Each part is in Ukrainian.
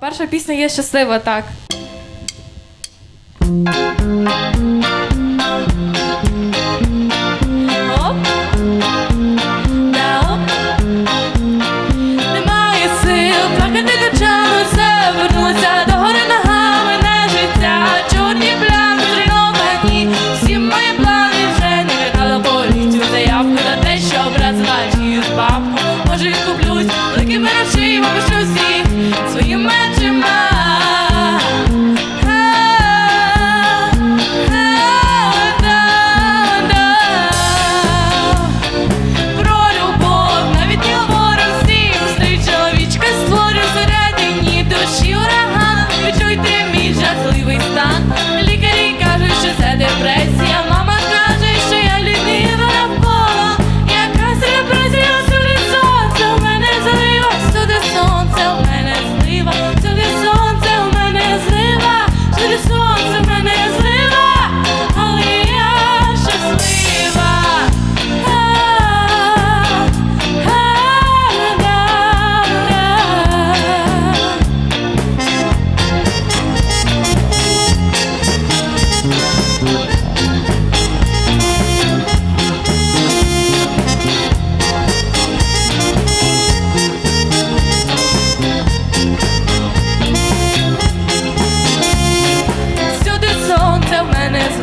Перша пісня є щаслива, так. Немає сил плакати ночами, все вернуться до гори ногами, не життя, чорні плями зруйновані. Всі мої плани вже не віддала поліцію. Заявку на те, що образила чиюсь бабку. Може відкуплюсь. Великими грошима, пишу всіх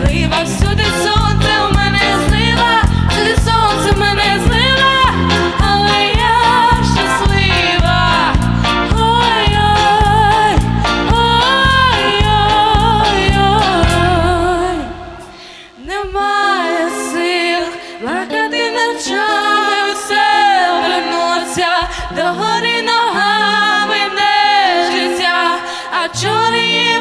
злива, всюди сонце в мене злива, всюди сонце в мене злива, але я щаслива. Ой-ой, ой-ой-ой. Немає сил, плакати ночами все вернуться до гори ногами не життя, а чорні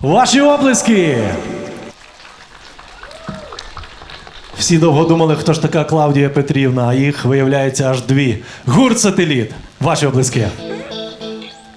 Ваші оплески! Всі довго думали, хто ж така Клавдія Петрівна, а їх виявляється аж дві. Гурт сателіт. Ваші оплески.